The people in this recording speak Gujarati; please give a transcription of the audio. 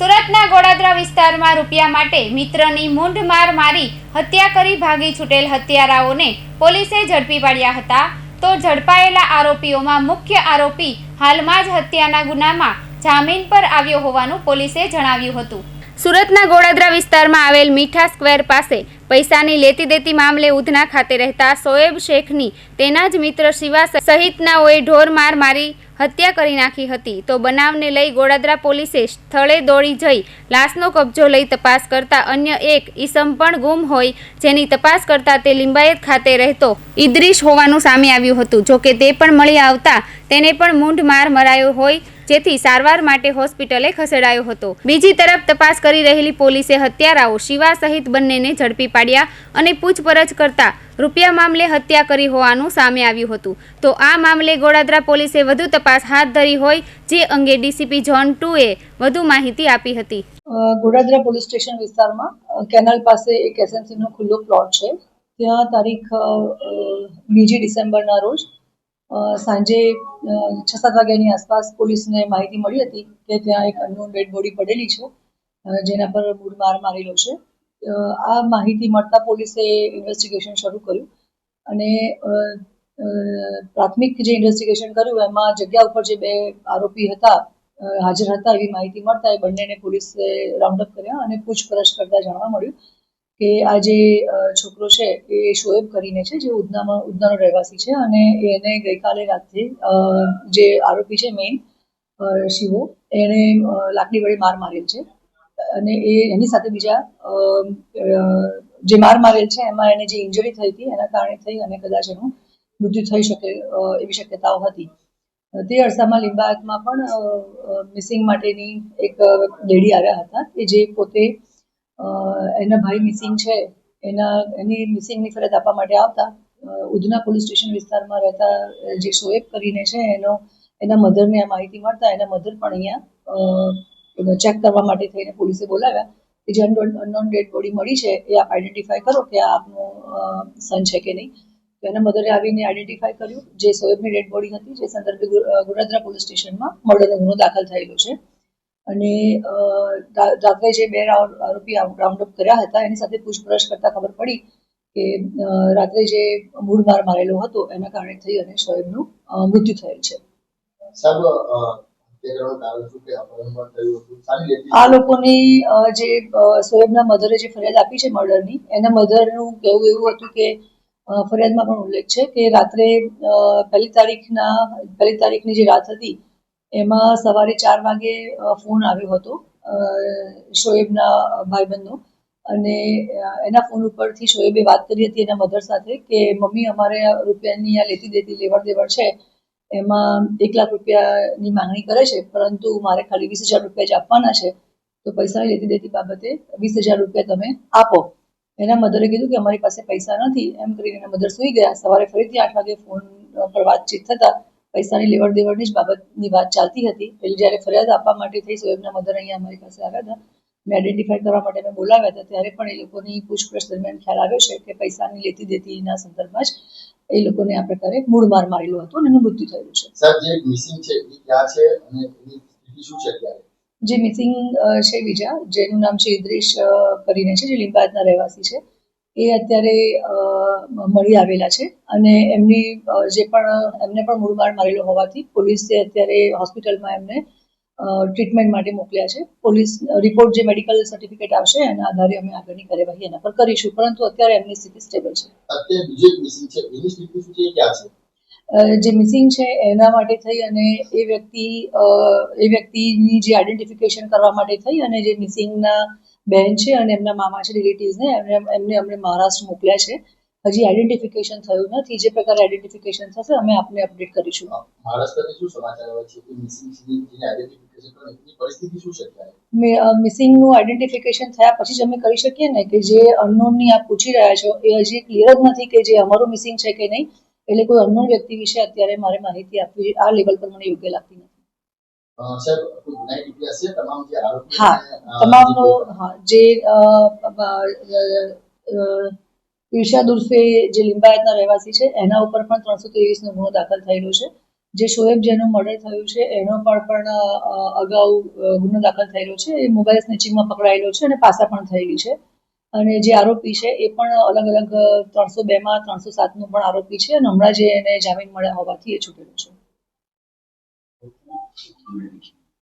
સુરતના ગોડાદરા વિસ્તારમાં રૂપિયા માટે મિત્રની મૂંઢ માર મારી હત્યા કરી ભાગી છૂટેલ હત્યારાઓને પોલીસે ઝડપી પાડ્યા હતા. તો ઝડપાયેલા આરોપીઓમાં મુખ્ય આરોપી હાલમાં જ હત્યાના ગુનામાં જામીન પર આવ્યો હોવાનું પોલીસે જણાવ્યું હતું. સુરતના ગોડાદરા વિસ્તારમાં આવેલ મીઠા સ્ક્વેર પાસે પૈસાની લેતી દેતી મામલે ઉધના ખાતે રહેતા સોએબ શેખની તેના જ મિત્ર શિવા સહિતનાઓએ ઢોર માર મારી હત્યા કરી નાખી હતી. તો બનાવને લઈ ગોડાદરા પોલીસે સ્થળે દોડી જઈ લાશનો કબજો લઈ તપાસ કરતા અન્ય એક ઈસમ પણ ગુમ હોય જેની તપાસ કરતા તે લિંબાયત ખાતે રહેતો ઇદ્રીશ હોવાનું સામે આવ્યું હતું. જોકે તે પણ મળી આવતા તેને પણ મૂંઢ માર મરાયો હોય, જેથી સારવાર માટે હોસ્પિટલે ખસેડાયો હતો. બીજી તરફ તપાસ કરી રહેલી પોલીસે હત્યારાઓ શિવા સહિત બંનેને ઝડપી પાડ્યા અને પૂછપરછ કરતા રૂપિયા મામલે હત્યા કરી હોવાનું સામે આવ્યું હતું. તો આ મામલે ગોળાદરા પોલીસે વધુ તપાસ હાથ ધરી હોય, જે અંગે ડીસીપી ઝોન ટુએ વધુ માહિતી આપી હતી. ગોળાદરા પોલીસ સ્ટેશન વિસ્તારમાં કેનાલ પાસે એક એસએમસીનો ખુલ્લો પ્લોટ છે. ત્યાં તારીખ બીજી ડિસેમ્બરના રોજ સાંજે છ સાત વાગ્યાની આસપાસ પોલીસને માહિતી મળી હતી કે ત્યાં એક અનનોન ડેડ બોડી પડેલી છે જેના પર મૂળ માર મારેલો છે. આ માહિતી મળતા પોલીસે ઇન્વેસ્ટિગેશન શરૂ કર્યું અને પ્રાથમિક જે ઇન્વેસ્ટિગેશન કર્યું એમાં જગ્યા ઉપર જે બે આરોપી હતા હાજર હતા એવી માહિતી મળતા એ બંનેને પોલીસે રાઉન્ડ અપ કર્યા અને પૂછપરછ કરતા જાણવા મળ્યું. કે આ જે છોકરો છે એ શોએબ કરીને છે, જે ઉધનામાં, ઉધનાનો રહેવાસી છે અને એને ગઈકાલે રાત્રે જે આરોપી છે મેઇન શિવો, એને લાકડી વડે માર મારેલ છે. અને એ, એની સાથે બીજા જે માર મારેલ છે, એમાં એને જે ઇન્જરી થઈ હતી, એના કારણે થઈ અને કદાચ એનું મૃત્યુ થઈ શકે એવી શક્યતાઓ હતી. તે અરસામાં લિંબાયતમાં પણ મિસિંગ માટેની એક લેડી આવ્યા હતા, કે જે પોતે એના ભાઈ મિસિંગ છે. એના, એની મિસિંગની ફરિયાદ આપવા માટે આવતા. ઉધના પોલીસ સ્ટેશન વિસ્તારમાં રહેતા જે શોએબ કરીને છે, એનો, એના મધરને આ માહિતી મળતા એના મધર પણ અહીંયા ચેક કરવા માટે થઈને પોલીસે બોલાવ્યા કે જે અનનોન ડેડ બોડી મળી છે, એ આપ આઈડેન્ટિફાય કરો કે આ આપનું સન છે કે નહીં. તો એના મધરે આવીને આઈડેન્ટિફાય કર્યું. જે સોએબની ડેડ બોડી હતી, જે સંદર્ભે ગુરદ્રા પોલીસ સ્ટેશનમાં મર્ડરનો ગુનો દાખલ થયેલો છે. અને રાત્રે જે બે આરોપી રાઉન્ડ અપ કર્યા હતા એની સાથે પૂછપરછ કરતા ખબર પડી કે રાત્રે જે મૂળ માર મારેલો હતો એના કારણે થઈ અને શોએબનું મૃત્યુ થયેલ છે. આ લોકોની જે સોએબના મધરે જે ફરિયાદ આપી છે મર્ડરની એના મધરનું કહેવું એવું હતું કે ફરિયાદમાં પણ ઉલ્લેખ છે કે રાત્રે પહેલી તારીખના પહેલી તારીખની જે રાત હતી એમાં સવારે ચાર વાગે ફોન આવ્યો હતો શોએબના ભાઈબંધનો. અને એના ફોન ઉપરથી શોએબે વાત કરી હતી એના મધર સાથે કે, મમ્મી, અમારે રૂપિયાની આ લેતી દેતી લેવડ દેવડ છે. એમાં એક લાખ રૂપિયાની માંગણી કરે છે, પરંતુ મારે ખાલી વીસ હજાર રૂપિયા જ આપવાના છે. તો પૈસાની લેતી દેતી બાબતે વીસ હજાર રૂપિયા તમે આપો. એના મધરે કીધું કે, અમારી પાસે પૈસા નથી. એમ કરીને એના મધર સુઈ ગયા. સવારે ફરીથી આઠ વાગે ફોન પર વાતચીત થતા પૈસાની લેવડ દેવડની જ બાબતની વાત ચાલતી હતી. પેલી જ્યારે ફરિયાદ આપવા માટે થઈ સોએબના મધર અહીંયા અમારી પાસે આવ્યા હતા. મેં આઈડેન્ટિફાઈ કરવા માટે મેં બોલાવ્યા હતા. ત્યારે પણ એ લોકોની પૂછપરછ દરમિયાન ખ્યાલ આવ્યો છે કે પૈસાની લેતી દેતીના સંદર્ભમાં જ એ લોકોને આ પ્રકારે મૂળ માર મારેલો હતો અને એનું મૃત્યુ થયેલું છે. સર જે મિસિંગ છે એ ક્યાં છે અને એની સ્થિતિ શું છે અત્યારે? જે મિસિંગ છે બીજા જેનું નામ છે ઇદ્રીશ કરીને છે જે લિંબાયતના રહેવાસી છે. એ અત્યારે મળી આવેલા છે. અને એમની જે પણ એમને પણ મૂળમાર મારેલો હોવાથી પોલીસે અત્યારે હોસ્પિટલમાં એમને ટ્રીટમેન્ટ માટે મોકલ્યા છે. પોલીસ રિપોર્ટ જે મેડિકલ સર્ટિફિકેટ આવશે એના આધારે અમે આગળની કાર્યવાહી એના પર કરીશું. પરંતુ અત્યારે એમની સ્થિતિ સ્ટેબલ છે. જે મિસિંગ છે એના માટે થઈ અને એ વ્યક્તિ એ વ્યક્તિની જે આઈડેન્ટિફિકેશન કરવા માટે થઈ અને જે મિસિંગના બહેન છે અને એમના મામા છે રિલેટિવ્સને એમને એમને અમને મહારાષ્ટ્ર મોકલ્યા છે. હજી આઈડેન્ટિફિકેશન થયું નથી. જે પ્રકારે આઈડેન્ટિફિકેશન થશે અમે આપને અપડેટ કરીશું. મહારાષ્ટ્રની શું સમાચાર આવે છે કે મિસિંગ જેની આઈડેન્ટિફિકેશન કરે એની પરિસ્થિતિ શું છે અત્યારે? મિસિંગનું આઈડેન્ટિફિકેશન થયા પછી જ અમે કરી શકીએ ને કે જે અનનોનની આપ પૂછી રહ્યા છો એ હજી ક્લિયર જ નથી કે જે અમારું મિસિંગ છે કે નહીં. એટલે કોઈ અનનોન વ્યક્તિ વિશે અત્યારે મારે માહિતી આપવી આ લેવલ પર મને યોગ્ય લાગતી નથી. હા તમામનો હા જે અ, ઉર્ફે જે લિંબાયતના રહેવાસી છે એના ઉપર પણ ત્રણસો ત્રેવીસનો ગુનો દાખલ થયેલો છે. જે શોએબ જેનું મર્ડર થયું છે એનો પણ પણ અગાઉ ગુનો દાખલ થયેલો છે. એ મોબાઈલ સ્નેચિંગમાં પકડાયેલો છે અને પાસા પણ થયેલી છે. અને જે આરોપી છે એ પણ અલગ અલગ ત્રણસો બેમાં ત્રણસો સાતનો પણ આરોપી છે અને હમણાં જે એને જામીન મળ્યા હોવાથી એ છૂટેલો છે. Thank you.